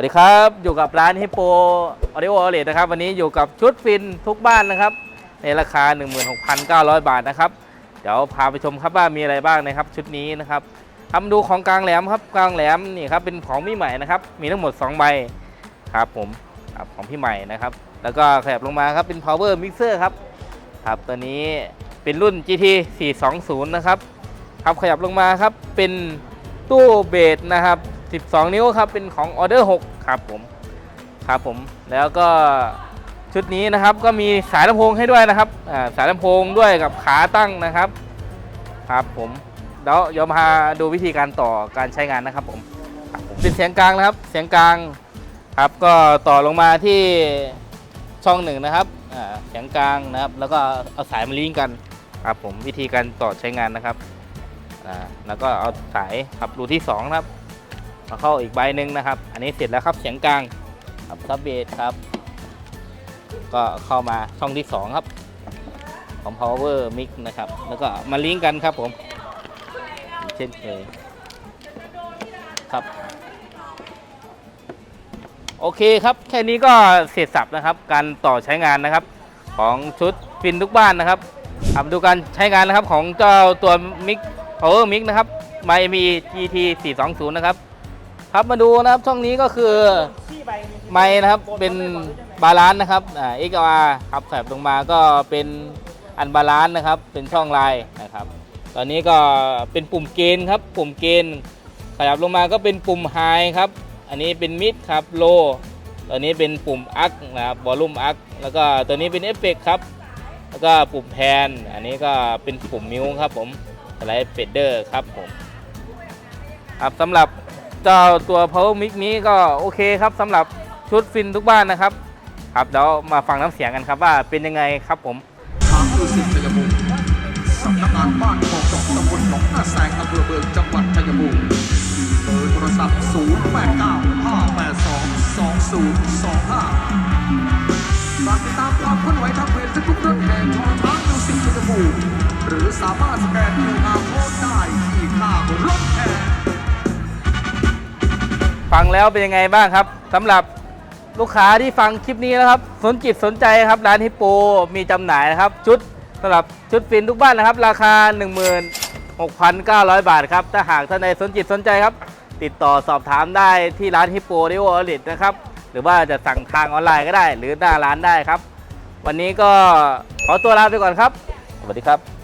วัสดีครับ อยู่กับร้านฮิปโปออดิโออเลตนะครับ วันนี้อยู่กับชุดฟินทุกบ้านนะครับ ในราคา 16,900 บาทนะครับ เดี๋ยวพาไปชมครับว่ามีอะไรบ้างนะครับ ชุดนี้นะครับทำดูของกลางแหลมครับกลางแหลมนี่ครับเป็นของพี่ใหม่นะครับ มีทั้งหมด 2 ใบครับผมครับของพี่ใหม่นะครับ แล้วก็ขยับลงมาครับเป็น power mixer ครับครับตัวนี้เป็นรุ่น GT 420 นะครับครับขยับลงมาครับเป็นตู้เบสนะครับ 12 นิ้วครับเป็นของ Order 6ครับผมครับผมแล้วก็ชุดนี้นะครับก็มีสายลำโพงให้ด้วยนะครับอ่าสายลำโพงด้วยกับขาตั้งนะครับครับผมแล้วเดี๋ยวมาดูวิธีการต่อการใช้งานนะครับผมเป็นเสียงกลางนะครับเสียงกลางครับก็ต่อลงมาที่ช่องหนึ่งนะครับอ่าเสียงกลางนะครับ แล้วก็เอาสายมาลิงกันครับผมวิธีการต่อใช้งานนะครับอ่าแล้วก็เอาสายครับรูที่สองนะครับ เข้าอีกใบหนึ่งนะครับ อันนี้เสร็จแล้วครับเสียงกลางครับซับเบสครับ ก็เข้ามาช่องที่ 2 ครับ ของ power mix นะครับ แล้วก็มาลิงก์กันครับผม เช่นเคยครับ โอเคครับ แค่นี้ก็เสร็จสับนะครับ การต่อใช้งานนะครับ ของชุดฟินทุกบ้านนะครับครับดูการใช้งานนะครับของเจ้าตัวมิก power mix นะครับ My m e GT 420 นะครับ ครับมาดูนะครับช่องนี้ก็คือไม้นะครับเป็นบาลานซ์นะครับอ่า XLR ครับแถบลงมาก็เป็นอันบาลานซ์นะครับ เป็นช่องลายนะครับ ตอนนี้ก็เป็นปุ่มเกณฑ์ครับ ปุ่มเกณฑ์ขยับลงมาก็เป็นปุ่มไฮครับ อันนี้เป็นมิดครับโลตัวนี้เป็นปุ่มอักนะครับวอลลุ่มอักแล้วก็ตัวนี้เป็นเอฟเฟกครับแล้วก็ปุ่มแพนอันนี้ก็เป็นปุ่มมิวครับผมสไลด์เฟดเดอร์ครับผมครับสำหรับ จ้าตัว power mix นี้ก็โอเคครับสำหรับชุดฟินทุกบ้านนะครับ ครับเดี๋ยวมาฟังน้ำเสียงกันครับว่าเป็นยังไงครับผมทางคือสิทธิ์ชัยภูมิสำนักงานบ้านโคกดอกตำบลหนองนาแสงอำเภอเมืองจังหวัดชัยภูมิเบอร์โทรศัพท์ 0 8 9 5 8 2 2 0 2 5ฝากติดตามความเคลื่อนไหวทางเพจเฟซบุ๊กเรื่องแห่งชอช้างมิวสิกชัยภูมิหรือสามารถสแกนคิวอาร์โค้ดได้ที่ข้างรถแห่ ฟังแล้วเป็นยังไงบ้างครับสำหรับลูกค้าที่ฟังคลิปนี้นะครับ สนจิตสนใจครับร้านฮิปโปมีจำหน่ายนะครับ ชุดสำหรับชุดฟินทุกบ้านนะครับ ราคา 16,900 บาทครับ ถ้าหากท่านใดสนจิตสนใจครับ ติดต่อสอบถามได้ที่ร้านฮิปโปดิโออลิตนะครับ หรือว่าจะสั่งทางออนไลน์ก็ได้ หรือหน้าร้านได้ครับ วันนี้ก็ขอตัวลาไปก่อนครับสวัสดีครับ